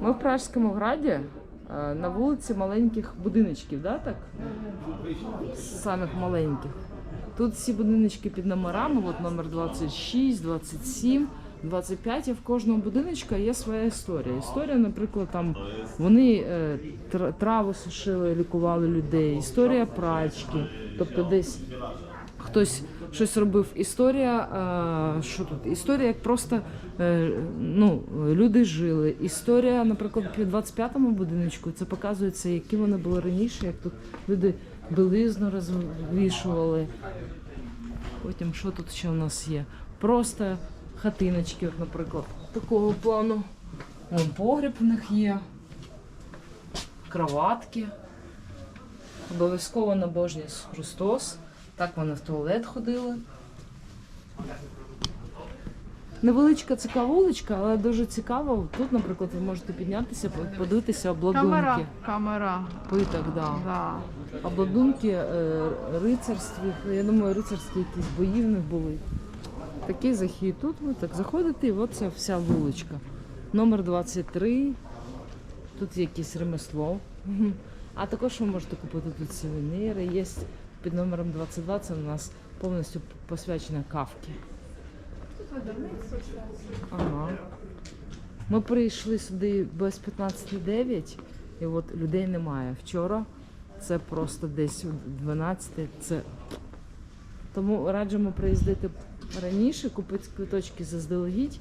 Ми в Пражському граді е, на вулиці маленьких будиночків, да, так? Самих маленьких. Тут всі будиночки під номерами, от номер 26, 27, 25, і в кожному будиночку є своя історія. Історія, наприклад, там вони е, тр- трави сушили, лікували людей, історія прачки, тобто десь хтось щось робив. Історія, е, що тут? Історія, як просто е, ну, люди жили. Історія, наприклад, під 25-му будиночку, це показується, які вони були раніше, як тут люди білизну розвішували. Потім що тут ще у нас є? Просто хатиночки, наприклад, такого плану. Вон погріб в них є, кроватки. Обов'язково набожні Христос. Так вони в туалет ходили. Невеличка цікава вуличка, але дуже цікаво. Тут, наприклад, ви можете піднятися, подивитися обладунки. Камера. Камера. Питок, да. Да. Обладунки е, я думаю, рицарські якісь бої в них були. Такий захід. Тут ви так заходите, і от ця вся вуличка. Номер 23. Тут є якесь ремесло. А також ви можете купити тут сувеніри. Є під номером 22, це у нас повністю посвячена кавки. Ага. Ми прийшли сюди без 15.09 і от людей немає. Вчора це просто десь о 12. Це... Тому раджимо приїздити раніше, купити квиточки заздалегідь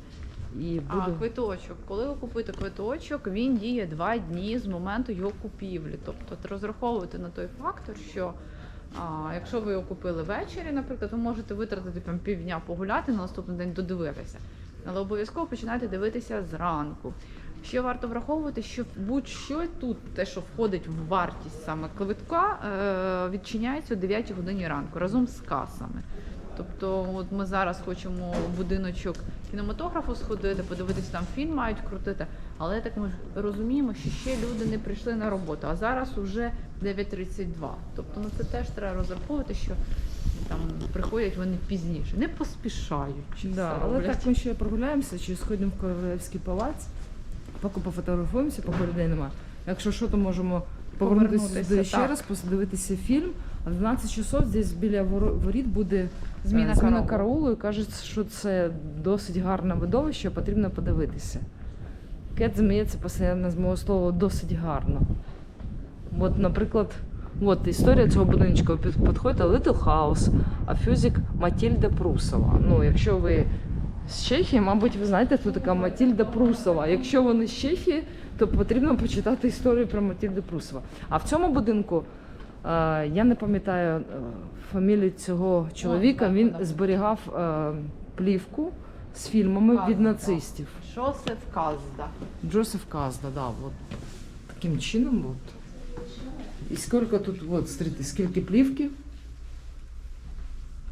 і А квиточок. Коли ви купуєте квиточок, він діє два дні з моменту його купівлі. Тобто розраховуйте на той фактор, що а, якщо ви його купили ввечері, наприклад, ви можете витратити там півдня погуляти на наступний день додивитися. Але обов'язково починайте дивитися зранку. Ще варто враховувати, що будь-що тут, те, що входить в вартість саме квитка, е, відчиняється о 9 годині ранку разом з касами. Тобто, от ми зараз хочемо в будиночок кінематографу сходити, подивитися там фільм мають крутити. Але так ми розуміємо, що ще люди не прийшли на роботу, а зараз уже 9.32. Тобто, ну це теж треба розраховувати, що там приходять вони пізніше, не поспішаючи. Да, але роблять. так ми ще прогуляємося, чи сходимо в Королевський палац, поки пофотографуємося, поки людей немає. Якщо що, то можемо повернутися Повернутися, сюди ще так. раз, подивитися фільм. А в 12 часов здесь біля воріт буде Зміна е, зміна караулу. караулу і кажуть, що це досить гарне видовище, потрібно подивитися. Кет зміється постійно з мого слова досить гарно. От, наприклад, от історія цього будиночка підходить Little House, а фюзик Матільда Прусова. Ну, якщо ви з Чехії, мабуть, ви знаєте, хто така Матільда Прусова. Якщо вони з Чехії, то потрібно почитати історію про Матільду Прусова. А в цьому будинку е, я не пам'ятаю е, фамілію цього чоловіка. так, Він зберігав е, плівку з фільмами від нацистів. Жосеф Казда. Джозеф Казда, да, от таким чином. От. І скільки тут, от, скільки плівки,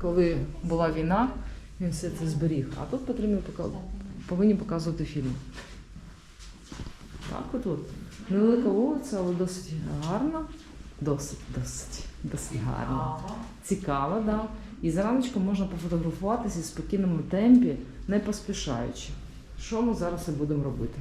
коли була війна, він все це зберіг. А тут потрібно повинні показувати фільм. Так от от. Невелика вулиця, але досить гарна. Досить, досить, досить гарна. Цікава, да. І зараночку можна пофотографуватися в спокійному темпі, не поспішаючи. Що ми зараз і будемо робити?